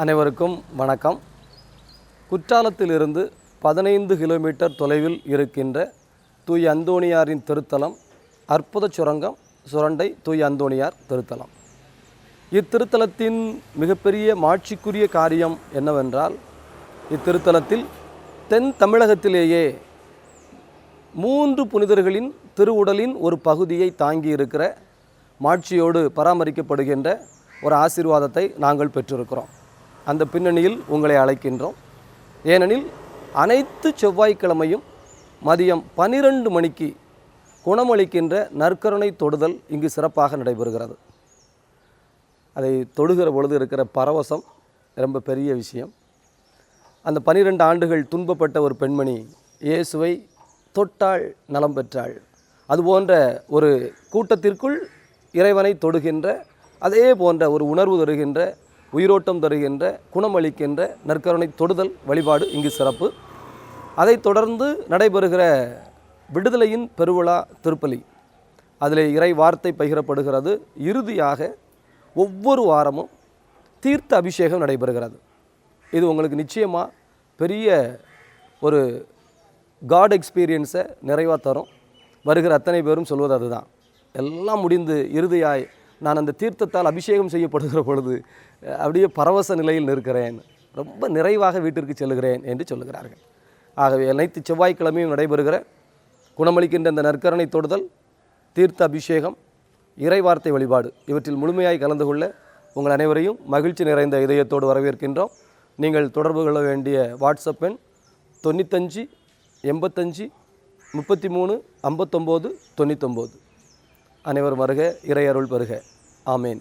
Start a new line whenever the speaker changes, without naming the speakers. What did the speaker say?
அனைவருக்கும் வணக்கம். குற்றாலத்திலிருந்து பதினைந்து கிலோமீட்டர் தொலைவில் இருக்கின்ற தூய் அந்தோணியாரின் திருத்தலம் அற்புத சுரங்கம் சுரண்டை தூய் அந்தோணியார் திருத்தலம். இத்திருத்தலத்தின் மிகப்பெரிய மாட்சிக்குரிய காரியம் என்னவென்றால் இத்திருத்தலத்தில் தென் தமிழகத்திலேயே மூன்று புனிதர்களின் திருவுடலின் ஒரு பகுதியை தாங்கி இருக்கிற மாட்சியோடு பராமரிக்கப்படுகின்ற ஒரு ஆசீர்வாதத்தை நாங்கள் பெற்றிருக்கிறோம். அந்த பின்னணியில் உங்களை அழைக்கின்றோம். ஏனெனில் அனைத்து செவ்வாய்க்கிழமையும் மதியம் பனிரெண்டு மணிக்கு குணமளிக்கின்ற நற்கருணை தொடுதல் இங்கு சிறப்பாக நடைபெறுகிறது. அதை தொடுகிற பொழுது இருக்கிற பரவசம் ரொம்ப பெரிய விஷயம். அந்த பனிரெண்டு ஆண்டுகள் துன்பப்பட்ட ஒரு பெண்மணி இயேசுவை தொட்டாள் நலம் பெற்றாள். அதுபோன்ற ஒரு கூட்டத்திற்குள் இறைவனை தொடுகின்ற அதே போன்ற ஒரு உணர்வு தருகின்ற உயிரோட்டம் தருகின்ற குணமளிக்கின்ற நற்கருணை தொடுதல் வழிபாடு இங்கு சிறப்பு. அதைத் தொடர்ந்து நடைபெறுகிற விடுதலையின் பெருவிழா திருப்பலி. அதில் இறை வார்த்தை பகிரப்படுகிறது. இறுதியாக ஒவ்வொரு வாரமும் தீர்த்த அபிஷேகம் நடைபெறுகிறது. இது உங்களுக்கு நிச்சயமாக பெரிய ஒரு காட் எக்ஸ்பீரியன்ஸை நிறைவாக தரும். வருகிற அத்தனை பேரும் சொல்வது அதுதான். எல்லாம் முடிந்து இறுதியாய் நான் அந்த தீர்த்தத்தால் அபிஷேகம் செய்யப்படுகிற பொழுது அப்படியே பரவச நிலையில் நிற்கிறேன். ரொம்ப நிறைவாக வீட்டிற்கு செல்கிறேன் என்று சொல்லுகிறார்கள். ஆகவே அனைத்து செவ்வாய்க்கிழமையும் நடைபெறுகிற குணமளிக்கின்ற இந்த நற்கரணை தொடுதல் தீர்த்த அபிஷேகம் இறைவார்த்தை வழிபாடு இவற்றில் முழுமையாய் கலந்து கொள்ள உங்கள் அனைவரையும் மகிழ்ச்சி நிறைந்த இதயத்தோடு வரவேற்கின்றோம். நீங்கள் தொடர்பு கொள்ள வேண்டிய வாட்ஸ்அப் எண் தொண்ணூத்தஞ்சு எண்பத்தஞ்சு முப்பத்தி மூணு ஐம்பத்தொம்போது தொண்ணூத்தொம்போது. அனைவரும் வருக இறையருள் பெறுக ஆமேன்.